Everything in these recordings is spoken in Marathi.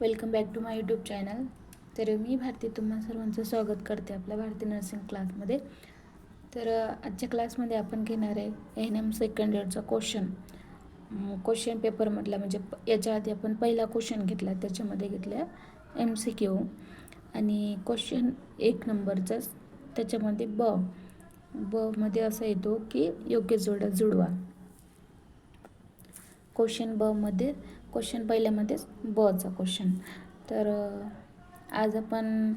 Welcome back to my YouTube channel तर मी भारती तुम्हा सर्वांचं स्वागत करते आपल्या भारती नर्सिंग क्लासमध्ये तर आजच्या क्लासमध्ये आपण घेणार आहे एन एम सेकंड इयरचा क्वेश्चन क्वेश्चन पेपरमधला म्हणजे याच्या आधी आपण पहिला क्वेश्चन घेतला त्याच्यामध्ये घेतला एम सी क्यू आणि क्वेश्चन एक नंबरचाच त्याच्यामध्ये ब. बमध्ये असा येतो की योग्य जोडा जुडवा. क्वेश्चन बमध्ये क्वेश्चन पहिल्यामध्येच बचा क्वेश्चन तर आज आपण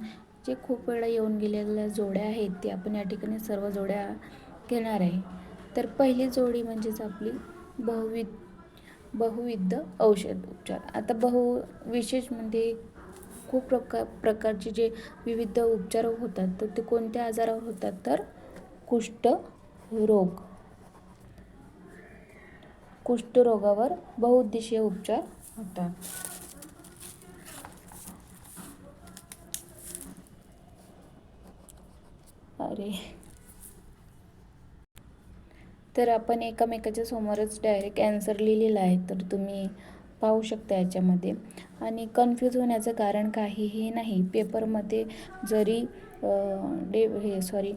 जे खूप वेळा येऊन गेलेल्या जोड्या आहेत ते आपण या ठिकाणी सर्व जोड्या घेणार आहे. तर पहिली जोडी म्हणजेच आपली बहुविध बहुविध औषध उपचार. आता बहु विशेष म्हणजे खूप प्रकार प्रकारचे जे विविध उपचार होतात तर ते कोणत्या आजारावर होतात? तर कुष्ठ रोग. कुष्ठरोगावर बहुउद्देशीय उपचार होतात अरे. तर आपण एकामेकाच्या समोरच डायरेक्ट ॲन्सर लिहिलेला आहे तर तुम्ही पाहू शकता याच्यामध्ये. आणि कन्फ्यूज होण्याचं कारण काहीही नाही. पेपरमध्ये जरी डे हे सॉरी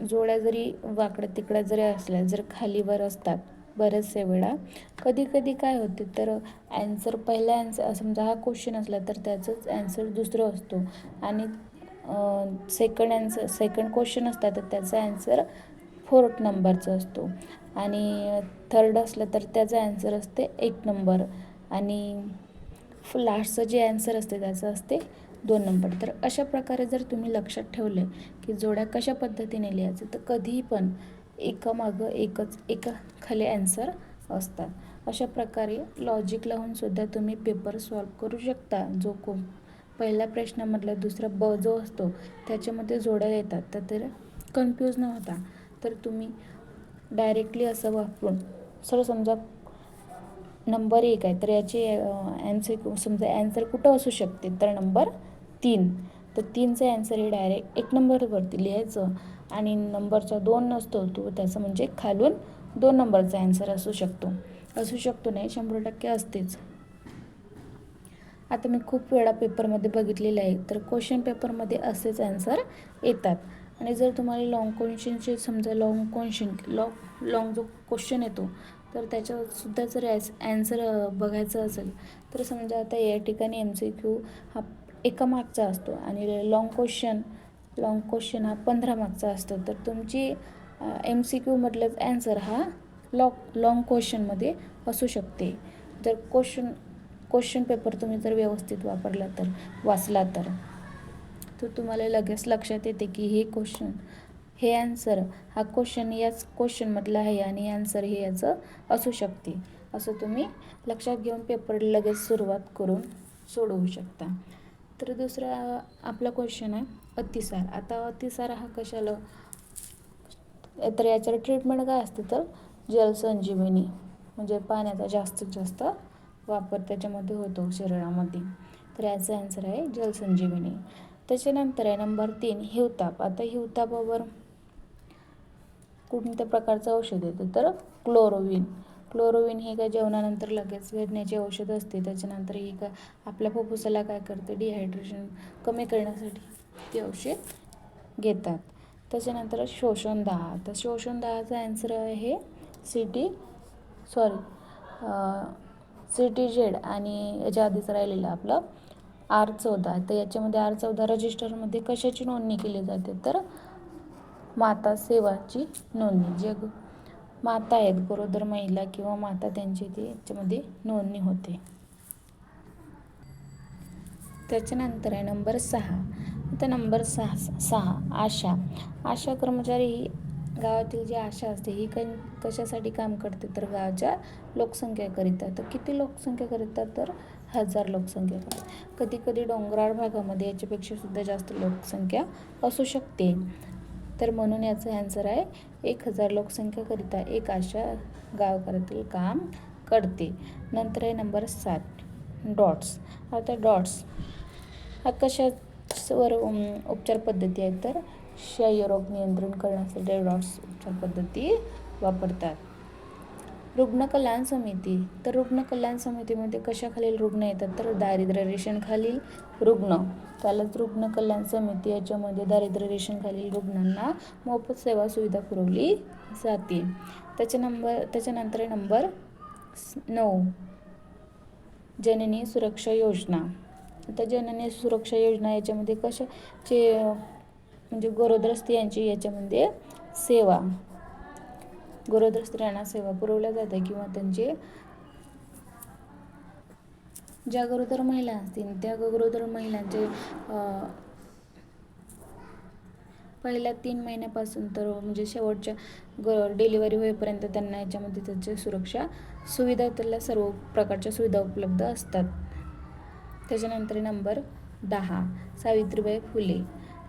जोड्या जरी वाकड्या तिकड्या जरी असल्या जर खालीवर असतात बरेचसे वेळा. कधी कधी काय होते तर ॲन्सर पहिला ॲन्सर समजा हा क्वेश्चन असला तर त्याचंच ॲन्सर दुसरं असतो. आणि सेकंड ॲन्सर सेकंड क्वेश्चन असतात तर त्याचा ॲन्सर फोर्थ नंबरचा असतो. आणि थर्ड असलं तर त्याचा ॲन्सर असते एक नंबर आणि लास्टचं जे ॲन्सर असते त्याचं असते दोन नंबर तर अशा प्रकारे जर तुम्ही लक्षात ठेवले की जोड्या कशा पद्धतीने लिहायचं तर कधीही पण एकामागं एकच एका खाली ॲन्सर असतात. अशा प्रकारे लॉजिक लावून सुद्धा तुम्ही पेपर सॉल्व करू शकता. जो को पहिल्या प्रश्नामधला दुसरा ब जो असतो त्याच्यामध्ये जोड्या येतात. तर तर कन्फ्यूज न होता. तर तुम्ही डायरेक्टली असं वापरून सर समजा नंबर एक आहे तर याची ॲन्सर समजा ॲन्सर कुठं असू शकते? तर नंबर तीन. तर तीनचं ॲन्सर हे डायरेक्ट एक नंबरवरती लिहायचं. आणि नंबरचा दोन नसतो तो त्याचं म्हणजे खालून दोन नंबरचा ॲन्सर असू शकतो. असू शकतो नाही शंभर टक्के असतेच. आता मी खूप वेळा पेपरमध्ये बघितलेलं आहे तर क्वेश्चन पेपरमध्ये असेच ॲन्सर येतात. आणि जर तुम्हाला लाँग क्वेश्चनचे समजा लाँग क्वेश्चन लॉंग लाँग जो क्वेश्चन येतो तर त्याच्यासुद्धा जर ॲस ॲन्सर बघायचं असेल तर समजा आता या ठिकाणी एम सी क्यू हा एका मार्कचा असतो आणि लाँग क्वेश्चन लाँग क्वेश्चन हा पंधरा मार्कचा असतो. तर तुमची एम सी क्यूमधलंच ॲन्सर हा लॉ लाँग क्वेश्चनमध्ये असू शकते. जर क्वेश्चन क्वेश्चन पेपर तुम्ही जर व्यवस्थित वापरला तर वाचला तर तर तुम्हाला लगेच लक्षात येते की हे क्वेश्चन हे ॲन्सर हा क्वेश्चन याच क्वेश्चनमधला आहे आणि ॲन्सर हे याचं असू शकते. असं तुम्ही लक्षात घेऊन पेपर लगेच सुरुवात करून सोडवू शकता. तर दुसरा आपला क्वेश्चन आहे अतिसार. आता अतिसार हा कशाला? तर याच्यावर ट्रीटमेंट काय असते तर? जलसंजीवनी म्हणजे पाण्याचा जास्तीत जास्त वापर त्याच्यामध्ये होतो शरीरामध्ये. तर याचा आन्सर आहे जलसंजीवनी त्याच्यानंतर आहे नंबर तीन हिवताप. आता हिवतापावर कोणत्या प्रकारचं औषध येतं तर? क्लोरोविन क्लोरोविन हे काय जेवणानंतर लगेच घेण्याचे औषध असते. त्याच्यानंतर हे का आपल्या फुफ्फुसाला काय करते? डिहायड्रेशन कमी करण्यासाठी ते औषध घेतात. त्याच्यानंतर शोषण दहा. तर शोषण दहाचा ॲन्सर आहे C T sorry C T Z आणि याच्या आधीच राहिलेलं आपलं आर चौदा. तर याच्यामध्ये आर चौदा रजिस्टरमध्ये कशाची नोंदणी केली जाते? तर माता सेवाची नोंदणी. जे ग- माता आहेत गरोदर महिला किंवा माता त्यांची ती याच्यामध्ये नोंदणी होते. त्याच्यानंतर आहे नंबर सहा. आता नंबर सहा सहा आशा. आशा कर्मचारी ही गावातील जी आशा असते ही क कशासाठी काम करते? तर गावाच्या लोकसंख्येकरिता तर किती लोकसंख्येकरिता तर हजार लोकसंख्या कधी कधी डोंगराळ भागामध्ये याच्यापेक्षा सुद्धा जास्त लोकसंख्या असू शकते. तर म्हणून याचं ॲन्सर आहे एक हजार लोकसंख्येकरिता एक आशा गावकऱ्यातील काम करते. नंतर आहे नंबर सात डॉट्स. आता डॉट्स. हा कशा उम, um, उपचार पद्धती आहेत तर क्षयरोग नियंत्रण करण्यासाठी डॉट्स उपचार पद्धती वापरतात. रुग्ण कल्याण समिती तर रुग्ण कल्याण समितीमध्ये कशाखालील रुग्ण येतात? तर दारिद्र्य रेषेखालील रुग्ण. त्यालाच रुग्ण कल्याण समिती याच्यामध्ये दारिद्र्य रेषेखालील रुग्णांना मोफत सेवा सुविधा पुरवली जाते. त्याच्या नंबर त्याच्यानंतर नंबर नऊ जननी सुरक्षा योजना. आता जननी सुरक्षा योजना याच्यामध्ये कशाचे म्हणजे गरोदर स्त्रियांची याच्यामध्ये सेवा गरोदर स्त्रियांना सेवा पुरवल्या जाते किंवा त्यांचे ज्या गरोदर महिला असतील त्या गरोदर महिलांचे पहिल्या तीन महिन्यापासून तर म्हणजे शेवटच्या ग डिलिव्हरी होईपर्यंत त्यांना याच्यामध्ये त्यांची सुरक्षा सुविधा त्याला सर्व प्रकारच्या सुविधा उपलब्ध असतात. त्याच्यानंतर नंबर दहा सावित्रीबाई फुले.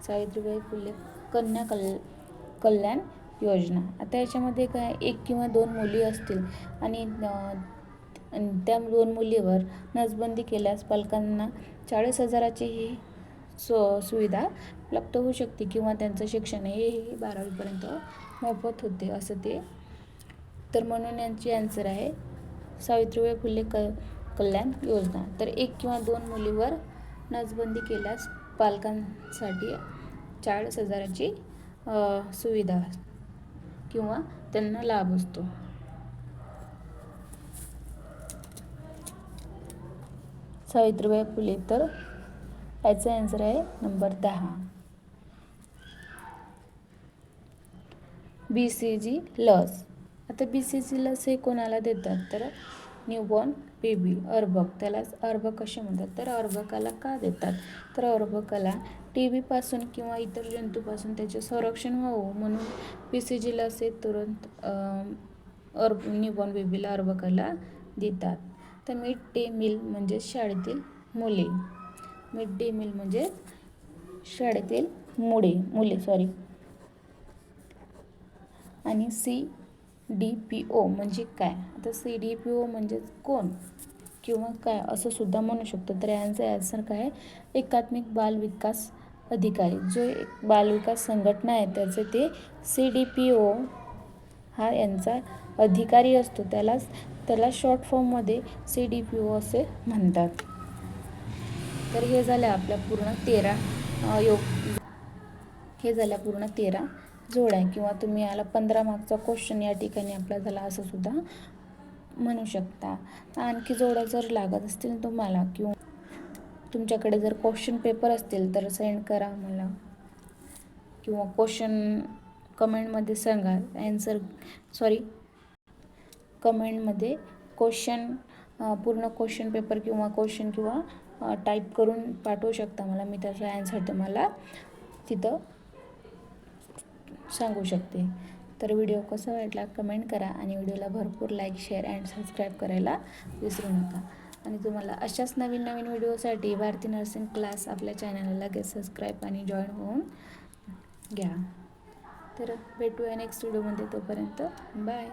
सावित्रीबाई फुले कन्या कल कल्याण योजना. आता याच्यामध्ये काय एक किंवा दोन मुली असतील आणि त्या दोन मुलीवर नसबंदी केल्यास पालकांना चाळीस हजाराची ही सो सुविधा उपलब्ध होऊ शकते किंवा त्यांचं शिक्षण हे हे बारावीपर्यंत मोफत होते असं ते. तर म्हणून यांची आन्सर आहे सावित्रीबाई फुले क कल्याण योजना. तर एक किंवा दोन मुलीवर नसबंदी केल्यास पालकांसाठी चाळीस हजाराची सुविधा किंवा त्यांना लाभ असतो. सावित्रीबाई फुले तर याचा आन्सर आहे नंबर दहा. बी सी जी लस. आता बी सी जी लस हे कोणाला देतात? तर न्यूबॉर्न बेबी. अर्भक. त्यालाच अर्भक असे म्हणतात? तर अर्भकाला का देतात? तर अर्भकाला टी बीपासून किंवा इतर जंतूपासून त्याचे संरक्षण व्हावं म्हणून पी सी जी लस हे तुरंत अर्ब न्यूबॉर्न बेबीला अर्भकाला देतात. तर मिड डे मील म्हणजे शाळेतील मुले. मिड डे मील म्हणजे शाळेतील मुळे मुले सॉरी आणि सी डी पी ओ म्हणजे काय? आता सी डी पी ओ म्हणजेच कोण? किंवा काय? असं सुद्धा म्हणू शकतो. तर यांचं ॲन्सर काय? आहे एकात्मिक बाल विकास अधिकारी. जो एक बालविकास संघटना आहे त्याचं ते सी डी पी ओ हा यांचा अधिकारी असतो. त्यालाच त्याला शॉर्ट फॉर्ममध्ये सी डी पी ओ असे म्हणतात. तर हे झालं आपल्या पूर्ण तेरा योग हे झाल्या पूर्ण तेरा. जोड्या किंवा तुम्ही याला पंधरा मार्कचा क्वेश्चन या ठिकाणी आपला झाला असं सुद्धा म्हणू शकता. आणखी जोड्या जर लागत असतील तुम्हाला किंवा तुमच्याकडे जर क्वेश्चन पेपर असतील तर सेंड करा मला. किंवा क्वेश्चन कमेंटमध्ये सांगा. ॲन्सर सॉरी कमेंटमध्ये क्वेश्चन पूर्ण क्वेश्चन पेपर किंवा क्वेश्चन किंवा टाईप करून पाठवू शकता मला. मी त्याचा ॲन्सर तुम्हाला तिथं सांगू शकते. तर व्हिडिओ कसा वाटला कमेंट करा आणि व्हिडिओला भरपूर लाईक शेअर अँड सबस्क्राईब करायला विसरू नका. आणि तुम्हाला अशाच नवीन नवीन व्हिडिओसाठी भारती नर्सिंग क्लास आपल्या चॅनलला लगेच सबस्क्राईब आणि जॉईन होऊन घ्या. तर भेटूया नेक्स्ट व्हिडिओमध्ये तोपर्यंत बाय.